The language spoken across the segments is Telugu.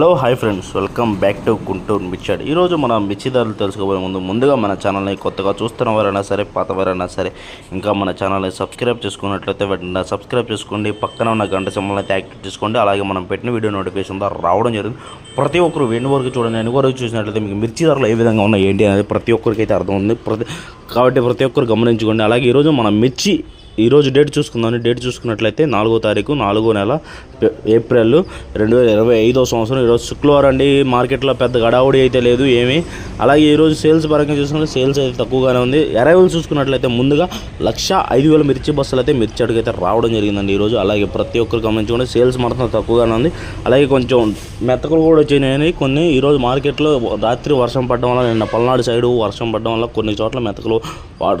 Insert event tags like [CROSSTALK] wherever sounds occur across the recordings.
Hello hi friends. Welcome back to Guntur మిర్చాడ్. ఈరోజు మన మిర్చి ధరలు తెలుసుకోబోయే ముందు ముందుగా మన ఛానల్ని కొత్తగా చూస్తున్న వారైనా సరే పాత వారైనా సరే ఇంకా మన ఛానల్ని సబ్స్క్రైబ్ చేసుకున్నట్లయితే వెంటనే సబ్స్క్రైబ్ చేసుకోండి. పక్కన ఉన్న గంట సింబల్ని అయితే యాక్టివ్ చేసుకోండి. అలాగే మనం పెట్టిన వీడియో నోటిఫికేషన్ ద్వారా రావడం జరుగుతుంది. ప్రతి ఒక్కరు వెన్ను వరకు చూడండి ఎన్ని వరకు చూసినట్లయితే మీకు మిర్చి ధరలు ఏ విధంగా ఉన్నాయి ఏంటి అనేది ప్రతి ఒక్కరికి అయితే అర్థం ఉంది ప్రతి కాబట్టి ప్రతి ఒక్కరు గమనించుకోండి. అలాగే ఈరోజు మనం మిర్చి ఈరోజు డేట్ చూసుకుందాం డేట్ చూసుకున్నట్లయితే నాలుగో తారీఖు నాలుగో నెల ఏప్రిల్ రెండు వేల ఇరవై ఐదో సంవత్సరం. ఈరోజు శుక్రవారం అండి మార్కెట్లో పెద్ద గడావుడి అయితే లేదు ఏమీ. అలాగే ఈరోజు సేల్స్ పరంగా చూసుకుంటే సేల్స్ అయితే తక్కువగానే ఉంది. అరైవల్ చూసుకున్నట్లయితే ముందుగా లక్ష ఐదు వేల మిర్చి బస్సులు అయితే మిర్చి అడుగు అయితే రావడం జరిగిందండి ఈరోజు. అలాగే ప్రతి ఒక్కరు గమనించుకుంటే సేల్స్ మాత్రం తక్కువగానే ఉంది. అలాగే కొంచెం మెత్తకలు కూడా వచ్చినాయని కొన్ని. ఈరోజు మార్కెట్లో రాత్రి వర్షం పడడం వల్ల నిన్న పల్నాడు సైడు వర్షం పడడం వల్ల కొన్ని చోట్ల మెత్తకలు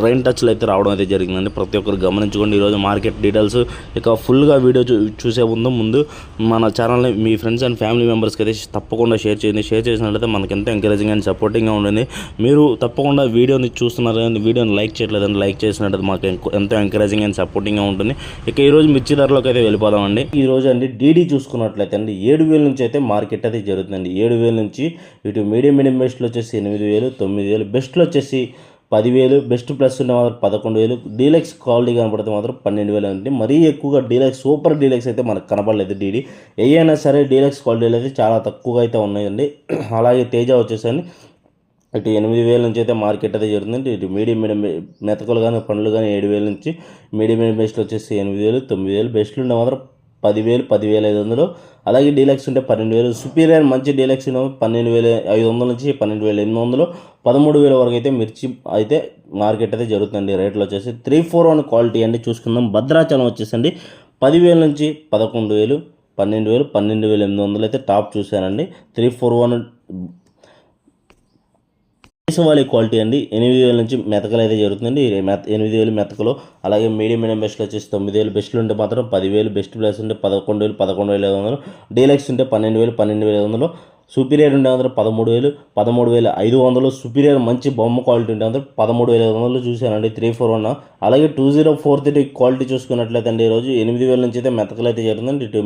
రైన్ టచ్లు అయితే రావడం అయితే జరిగిందండి. ప్రతి ఒక్కరు గమనించుకోండి ఈరోజు మార్కెట్ డీటెయిల్స్. ఇక ఫుల్గా వీడియో చూ చూసే ముందు ముందు మన ఛానల్ని మీ ఫ్రెండ్స్ అండ్ ఫ్యామిలీ మెంబర్స్కి అయితే తప్పకుండా షేర్ చేయండి. షేర్ చేసినట్లయితే మనకి ఎంతో ఎంకరేజింగ్ అండ్ సపోర్టింగ్గా ఉంటుంది. మీరు తప్పకుండా వీడియోని చూస్తున్నారు కానీ వీడియోని లైక్ చేయట్లేదండి లైక్ చేసినట్లయితే మాకు ఎంతో ఎంకరేజింగ్ అండ్ సపోర్టింగ్గా ఉంటుంది. ఇక ఈరోజు మిర్చి ధరలోకి అయితే వెళ్ళిపోదామండి. ఈ రోజు అండి డీడీ చూసుకున్నట్లయితే అండి ఏడు వేల నుంచి అయితే మార్కెట్ అయితే జరుగుతుందండి. ఏడు వేల నుంచి ఇటు మీడియం మీడియం బెస్ట్లో వచ్చేసి ఎనిమిది వేలు తొమ్మిది వేలు బెస్ట్లో వచ్చేసి పదివేలు బెస్ట్ ప్లస్ ఉంటే మాత్రం పదకొండు వేలు. డీలక్స్ క్వాలిటీ కనపడితే మాత్రం పన్నెండు వేలు అంటే మరీ ఎక్కువగా డీలక్స్ సూపర్ డీలక్స్ అయితే మనకు కనపడలేదు డీడీ. ఏ అయినా సరే డీలక్స్ క్వాలిటీలు అయితే చాలా తక్కువగా అయితే ఉన్నాయండి. [CLEARS THROAT] అలాగే తేజ వచ్చేసరికి ఇటు ఎనిమిది వేల నుంచి అయితే మార్కెట్ అయితే జరుగుతుంది ఇటు మీడియం మీడియం మెతకలు కానీ పండ్లు కానీ ఏడు వేల నుంచి మీడియం మీడియం బెస్ట్లు వచ్చేసి ఎనిమిది వేలు తొమ్మిది వేలు. బెస్ట్లు ఉండే మాత్రం పదివేలు పదివేల ఐదు వందలు. అలాగే డీలక్స్ ఉంటే పన్నెండు వేలు. సుపీరియర్ మంచి డీలక్స్ ఉంటే పన్నెండు వేల ఐదు వందల నుంచి పన్నెండు వేల ఎనిమిది వందలు. పదమూడు వేల వరకు అయితే మిర్చి అయితే మార్కెట్ అయితే జరుగుతుంది రేట్లు వచ్చేసి త్రీ ఫోర్ వన్ క్వాలిటీ అండి. చూసుకుందాం. భద్రాచలం వచ్చేసండి. పదివేల నుంచి పదకొండు వేలు పన్నెండు వేలు పన్నెండు వేల ఎనిమిది వందలు అయితే టాప్ చూశానండి. త్రీ ఫోర్ వన్ దేశవాళీ క్వాలిటీ అండి. ఎనిమిది వేల నుంచి మెతకలు అయితే జరుగుతుందండి. మెత ఎనిమిది వేలు మెతకలు అలాగే మీడియం మీడియం బెస్ట్లు వచ్చేసి తొమ్మిది వేలు బెస్ట్లు ఉంటే మాత్రం పదివేలు బెస్ట్ ప్లస్ ఉంటే పదకొండు వేలు పదకొండు వేల ఐదు వందలు. డీలక్స్ ఉంటే పన్నెండు వేలు పన్నెండు వేల ఐదు వందలు. సూపీరియర్ ఉండే అందరూ పదమూడు వేలు పదమూడు వేల ఐదు వందలు. సుపీరియర్ మంచి బొమ్మ క్వాలిటీ ఉండే అందరూ పదమూడు వేల ఐదు వందలు చూశానండి త్రీ ఫోర్ వన్ అలాగే two zero four three quality చూసుకున్నట్లయితే అండి ఈరోజు ఎనిమిది వేల నుంచి అయితే మెతకలు అయితే జరుగుతుంది ఇటు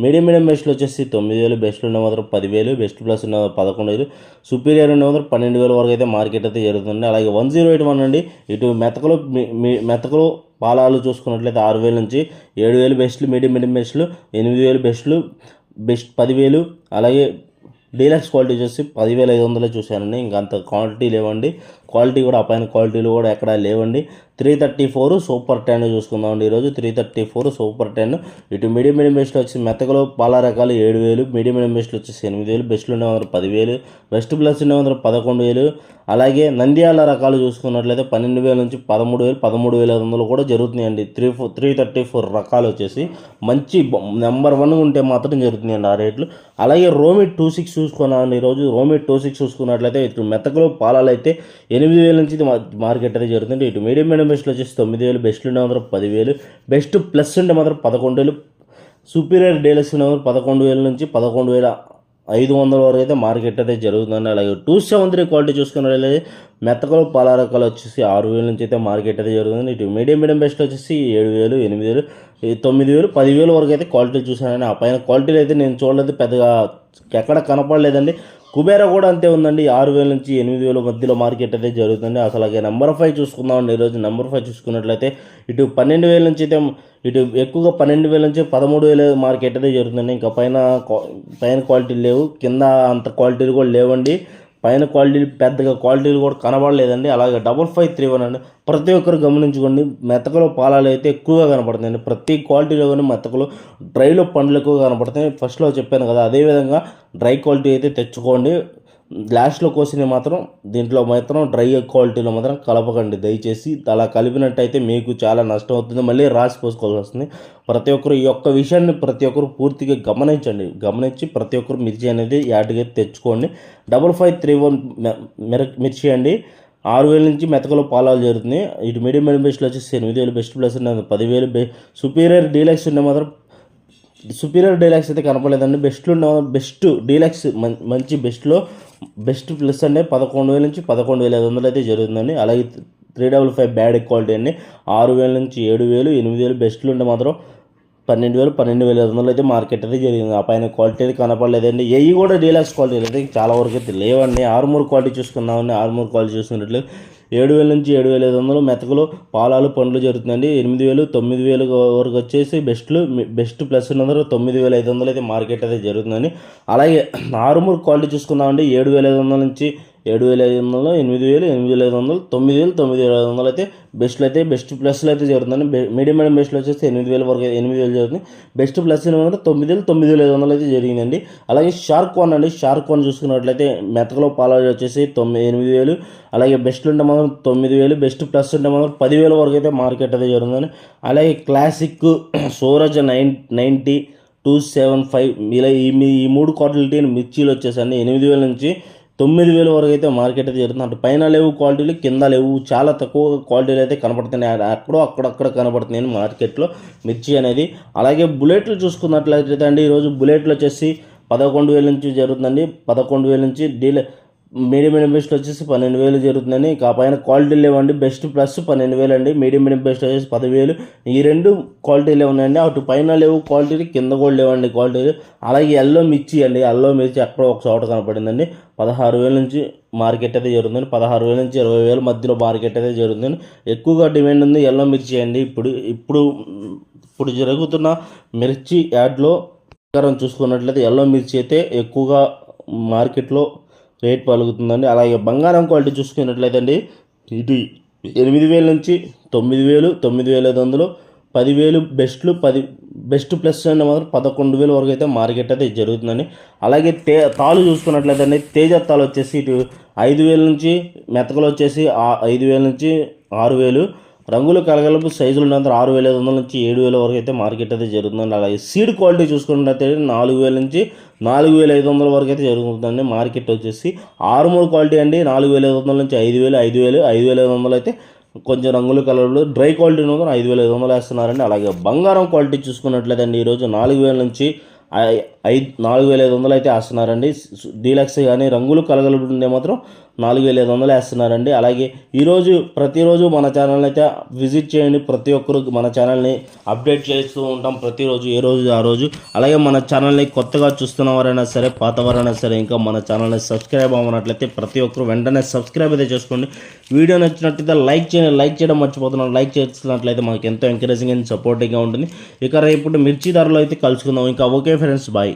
మీడియం మీడియం బెస్ట్లు వచ్చేసి తొమ్మిది వేలు బెస్ట్లు ఉండే మాత్రం పదివేలు బెస్ట్ ప్లస్ ఉన్న పదకొండు వేలు. సుపీరియర్ ఉండే మాత్రం పన్నెండు వేల వరకు అయితే మార్కెట్ అయితే జరుగుతుంది అలాగే వన్ జీరో ఎయిట్ వన్ అండి. ఇటు మెతకలు మీ- మెతకలు పాలాలు చూసుకున్నట్లయితే ఆరు వేల నుంచి ఏడు వేలు బెస్ట్లు మీడియం మీడియం బెస్ట్లు ఎనిమిది వేలు బెస్ట్లు బెస్ట్ పదివేలు అలాగే డీలక్స్ క్వాలిటీ వచ్చేసి పదివేల ఐదు వందలే చూశానండి. ఇంకా అంత క్వాలిటీ లేవండి. క్వాలిటీ కూడా ఆ పైన క్వాలిటీలు కూడా ఎక్కడా లేవండి. Three thirty four super ten చూసుకుందామండి. ఈరోజు three thirty four super ten. ఇటు మీడియం మీడియం బెస్ట్లు వచ్చి మెత్తకలో పాల రకాలు ఏడు వేలు మీడియం మీడియం బెస్ట్లు వచ్చేసి ఎనిమిది వేలు బెస్ట్లు ఉండే వందలు పదివేలు బెస్ట్ ప్లస్ ఉండే వందలు పదకొండు వేలు. అలాగే నంద్యాల రకాలు చూసుకున్నట్లయితే పన్నెండు వేల నుంచి పదమూడు వేలు పదమూడు వేల ఐదు వందలు కూడా జరుగుతున్నాయండి. Three four three thirty four రకాలు వచ్చేసి మంచి నెంబర్ వన్ ఉంటే మాత్రం జరుగుతున్నాయండి ఆ రేట్లు. అలాగే రోమిట్ టూ సిక్స్ చూసుకున్నాను ఈరోజు. రోమిట్ టూ సిక్స్ చూసుకున్నట్లయితే ఇటు మెత్తకలు పాలాలు అయితే ఎనిమిది వేల నుంచి మార్కెట్ అయితే జరుగుతుంది. ఇటు మీడియం మీడియం బెస్ట్లు వచ్చేసి తొమ్మిది వేలు బెస్ట్లు ఉండే మాత్రం పదివేలు. బెస్ట్ ప్లస్ ఉంటే మాత్రం పదకొండు వేలు. సూపీరియర్ డీలక్స్ ఉండే మాత్రం పదకొండు వేల నుంచి పదకొండు వేల ఐదు వందల వరకు అయితే మార్కెట్ అయితే జరుగుతుంది అలాగే టూ సెవెన్ త్రీ క్వాలిటీ చూసుకున్నట్లయితే మెత్తకలు పాల రకాలు వచ్చేసి ఆరు వేల నుంచి అయితే మార్కెట్ అయితే జరుగుతుంది. ఇటు మీడియం మీడియం బెస్ట్ వచ్చేసి ఏడు వేలు ఎనిమిది వేలు తొమ్మిది వేలు పదివేలు వరకు అయితే క్వాలిటీ చూసానని ఆ పైన క్వాలిటీలు అయితే నేను చూడలేదు పెద్దగా ఎక్కడ కనపడలేదండి. కుబేరా కూడా అంతే ఉందండి. ఆరు వేల నుంచి ఎనిమిది వేల మధ్యలో మార్కెట్ అయితే జరుగుతుంది. అసలు అలాగే నెంబర్ ఫైవ్ చూసుకుందామండి. ఈరోజు నెంబర్ ఫైవ్ చూసుకున్నట్లయితే ఇటు పన్నెండు వేల నుంచి అయితే ఇటు ఎక్కువగా పన్నెండు వేల నుంచి పదమూడు వేల మార్కెట్ అయితే జరుగుతుంది ఇంకా పైన పైన క్వాలిటీ లేవు. కింద అంత క్వాలిటీలు కూడా లేవండి. పైన క్వాలిటీలు పెద్దగా క్వాలిటీలు కూడా కనబడలేదండి. అలాగే డబల్ ఫైవ్ త్రీ వన్ అండి. ప్రతి ఒక్కరు గమనించుకోండి మెత్తకలో పాలాలు అయితే ఎక్కువగా కనపడుతాయండి ప్రతి క్వాలిటీలో కానీ మెతకలో డ్రైలో పండ్లు ఎక్కువ కనపడతాయి ఫస్ట్లో చెప్పాను కదా అదేవిధంగా డ్రై క్వాలిటీ అయితే తెచ్చుకోండి. గ్లాస్లో కోసినవి మాత్రం దీంట్లో మాత్రం డ్రై క్వాలిటీలో మాత్రం కలపకండి. దయచేసి అలా కలిపినట్టయితే మీకు చాలా నష్టం అవుతుంది మళ్ళీ రాసి పోసుకోవాల్సి వస్తుంది. ప్రతి ఒక్కరు ఈ యొక్క విషయాన్ని ప్రతి ఒక్కరు పూర్తిగా గమనించండి. గమనించి ప్రతి ఒక్కరు మిర్చి అనేది యాడ్గా తెచ్చుకోండి. డబల్ ఫైవ్ త్రీ వన్ మిర్చి అండి. ఆరు వేల నుంచి మెతకలో పాలాలు జరుగుతుంది ఇటు మీడియం మీడియం బెస్ట్లో వచ్చేసి ఎనిమిది వేలు బెస్ట్ ప్లస్ ఉన్నది పదివేలు. బె సుపీరియర్ డీలక్స్ ఉండే మాత్రం సుపీరియర్ డీలక్స్ అయితే కనపడలేదండి. బెస్ట్లో ఉన్న బెస్ట్ డీలక్స్ మంచి బెస్ట్లో బెస్ట్ ప్లస్ అంటే పదకొండు వేల నుంచి పదకొండు వేల ఐదు వందలు అయితే జరుగుతుందండి. అలాగే three double five bad quality అండి. ఆరు వేల నుంచి ఏడు వేలు ఎనిమిది వేలు బెస్ట్లు ఉంటే మాత్రం పన్నెండు వేలు పన్నెండు వేల ఐదు వందలు అయితే మార్కెట్ అయితే జరిగింది. ఆ పైన క్వాలిటీ అయితే కనపడలేదండి. ఏవి కూడా డీలక్స్ క్వాలిటీ అయితే చాలా వరకు అయితే లేవండి. ఆరుమూరు క్వాలిటీ చూసుకున్నామండి ఆరుమూరు క్వాలిటీ చూసుకున్నట్లు ఏడు వేల నుంచి ఏడు వేల ఐదు వందలు మెతకలు పాలాలు పండ్లు జరుగుతుందండి. ఎనిమిది వేలు తొమ్మిది వేలు వరకు వచ్చేసి బెస్ట్లు బెస్ట్ ప్లస్ ఉన్నందులో తొమ్మిది వేల ఐదు వందలు అయితే మార్కెట్ అయితే జరుగుతుందండి. అలాగే [CLEARS THROAT] ఆరుమూరు క్వాలిటీ చూసుకుందామండి. ఏడు వేల ఐదు వందల నుంచి ఏడు వేల ఐదు వందలు ఎనిమిది వేలు ఎనిమిది వేల ఐదు వందలు తొమ్మిది వేలు తొమ్మిది వేల ఐదు వందలు అయితే బెస్ట్లు అయితే బెస్ట్ ప్లస్లు అయితే జరుగుతుంది మీడియం మీడియం బెస్ట్లో వచ్చేసి ఎనిమిది వేల వరకు ఎనిమిది వేలు జరుగుతుంది. బెస్ట్ ప్లస్ ఏమంటే తొమ్మిది వేలు తొమ్మిది వేల ఐదు వందలు అయితే జరిగిందండి. అలాగే షార్క్ వన్ అండి. షార్క్ వన్ చూసుకున్నట్లయితే మెతకలో పాలాజీ వచ్చేసి తొమ్మిది ఎనిమిది వేలు. అలాగే బెస్ట్ ఉంటే మాత్రం తొమ్మిది వేలు. బెస్ట్ ప్లస్ ఉంటే మాత్రం పదివేల వరకు అయితే మార్కెట్ అయితే జరుగుతుంది అలాగే classic Suraj [CLEARS THROAT] nine ninety two seven five ఇలా ఈ మీ- ఈ మూడు క్వాలిటీ మిర్చీలు వచ్చేసండి ఎనిమిది వేల నుంచి తొమ్మిది వేల వరకు అయితే మార్కెట్ అయితే జరుగుతుంది. అంటే పైన లేవు క్వాలిటీలు కింద లేవు చాలా తక్కువ క్వాలిటీలు అయితే కనపడుతున్నాయి. అక్కడ- అక్కడో అక్కడక్కడ కనపడుతున్నాయి మార్కెట్లో మిర్చి అనేది. అలాగే బుల్లెట్లు చూసుకున్నట్లయితే అండి ఈరోజు బుల్లెట్లు వచ్చేసి పదకొండు వేల నుంచి జరుగుతుందండి. పదకొండు వేల నుంచి డీలర్ మీడియం మీడియం బెస్ట్ వచ్చేసి పన్నెండు వేలు జరుగుతుందని. ఇక పైన క్వాలిటీ లేవండి. బెస్ట్ ప్లస్ పన్నెండు వేలు అండి. మీడియం మీడియం బెస్ట్ వచ్చేసి పదివేలు. ఈ రెండు క్వాలిటీలే ఉన్నాయండి అటు పైన లేవు క్వాలిటీ కింద కూడా లేవండి క్వాలిటీ. అలాగే ఎల్లో మిర్చి అండి. ఎల్లో మిర్చి అక్కడ ఒక చోట కనపడిందండి. పదహారు వేల నుంచి మార్కెట్ అయితే జరుగుతుంది పదహారు వేల నుంచి ఇరవై వేల మధ్యలో మార్కెట్ అయితే జరుగుతుంది ఎక్కువగా డిమాండ్ ఉంది ఎల్లో మిర్చి అండి. ఇప్పుడు ఇప్పుడు ఇప్పుడు జరుగుతున్న మిర్చి యాడ్లో ప్రకారం చూసుకున్నట్లయితే ఎల్లో మిర్చి అయితే ఎక్కువగా మార్కెట్లో రేట్ పలుకుతుందండి. అలాగే బంగారం క్వాలిటీ చూసుకున్నట్లయితే అండి ఇది ఎనిమిది వేల నుంచి తొమ్మిది వేలు తొమ్మిది వేల ఐదు వందలు పదివేలు బెస్ట్లు పది బెస్ట్ ప్లస్ అంటే మాత్రం పదకొండు వేల వరకు అయితే మార్కెట్ అయితే జరుగుతుందండి. అలాగే తే తాలు చూసుకున్నట్లయితే అండి తేజ తాలు వచ్చేసి ఇటు ఐదు వేల నుంచి మెతకలు వచ్చేసి ఐదు వేల నుంచి ఆరు వేలు రంగులు కలగలుపు సైజులు ఉన్నంత ఆరు వేల ఐదు వందల నుంచి ఏడు వేల వరకు అయితే మార్కెట్ అయితే జరుగుతుందండి. అలాగే సీడ్ క్వాలిటీ చూసుకున్నట్లయితే నాలుగు వేల నుంచి నాలుగు వేల ఐదు వందల వరకు అయితే జరుగుతుందండి. మార్కెట్ వచ్చేసి ఆరు మూడు క్వాలిటీ అండి. నాలుగు వేల ఐదు వందల నుంచి ఐదు వేలు ఐదు వేలు ఐదు వేల ఐదు వందలు అయితే కొంచెం రంగులు కలర్లు డ్రై క్వాలిటీ మాత్రం ఐదు వేల ఐదు వందలు వేస్తున్నారండి. అలాగే బంగారం క్వాలిటీ చూసుకున్నట్లయితే అండి ఈరోజు నాలుగు వేల నుంచి ఐదు నాలుగు వేల ఐదు వందలు అయితే వేస్తున్నారండి. డీలక్స్ కానీ రంగులు కలగలుపు మాత్రం నాలుగు వేల ఐదు వందలు వేస్తున్నారండి. అలాగే ఈరోజు ప్రతిరోజు మన ఛానల్ని అయితే విజిట్ చేయండి. ప్రతి ఒక్కరు మన ఛానల్ని అప్డేట్ చేస్తూ ఉంటాం ప్రతిరోజు ఏ రోజు ఆ రోజు. అలాగే మన ఛానల్ని కొత్తగా చూస్తున్న వారైనా సరే పాతవారైనా సరే ఇంకా మన ఛానల్ని సబ్స్క్రైబ్ అవ్వనట్లయితే ప్రతి ఒక్కరు వెంటనే సబ్స్క్రైబ్ అయితే చేసుకోండి. వీడియో నచ్చినట్లయితే లైక్ చేయండి. లైక్ చేయడం మర్చిపోతున్నాం లైక్ చేస్తున్నట్లయితే మాకు ఎంతో ఎంకరేజింగ్ అండ్ సపోర్టింగ్గా ఉంటుంది. ఇక రేపు మిర్చి ధరలో అయితే కలుసుకుందాం. ఇంకా ఓకే ఫ్రెండ్స్ బాయ్